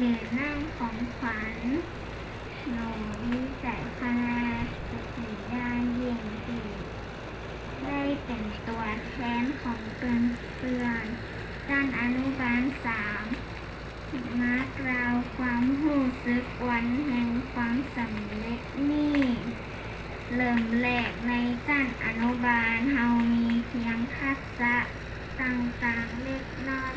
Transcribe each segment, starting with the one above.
เหรียญนั่งของขวัญหนูวิจัยคณะสติยานยิ่งดีได้เป็นตัวแทนของเพื่อนเพื่อนด้านอนุบาลสามมากราวความหู้สึกวันแห่งความสำเร็จนี่ เริ่มแรกในการอนุบาลเฮามีเพียงทักษะต่างๆเล็กน้อย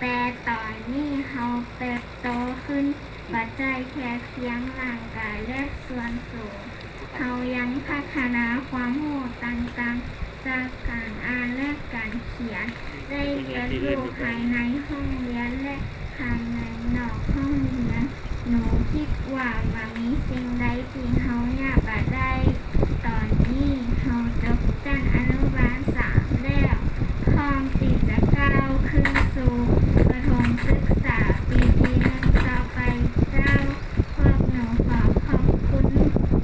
แต่ตอนนี้เฮาเติบโตขึ้นปัจจัยแค่เพียงร่างกายและส่วนสูงเฮายังพัฒนาความรู้ต่างๆ จากการอ่านและการเขียน ได้เรียนรู้ภายในห้องเรียนและภายในนอกห้องเรียน หนูคิดว่ามันมีสิ่งใดที่เฮาอยากจะได้ ตอนนี้เฮาจบการอนุบาลสามแล้วพร้อมที่จะก้าวขึ้นสู่ประถมศึกษาปีที่หนึ่งต่อไปเจ้า พวกหนูขอขอบคุณ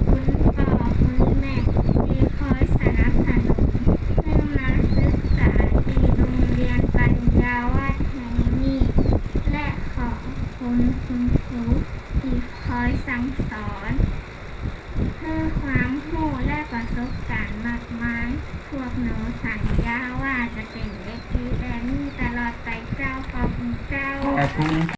คุณพ่อคุณแม่ที่คอยสนับสนุนให้มาศึกษาที่โรงเรียนปัญญาวัฒน์แห่งนี้ และขอบ คุณครูที่คอยสั่งสอนเพื่อความรู้และประสบการณ์มากมาย พวกหนูสัญญาว่าจะเป็นเด็กดีแบบนี้ตลอดไปเจ้าขอบคุณเจ้า ขอบคุณ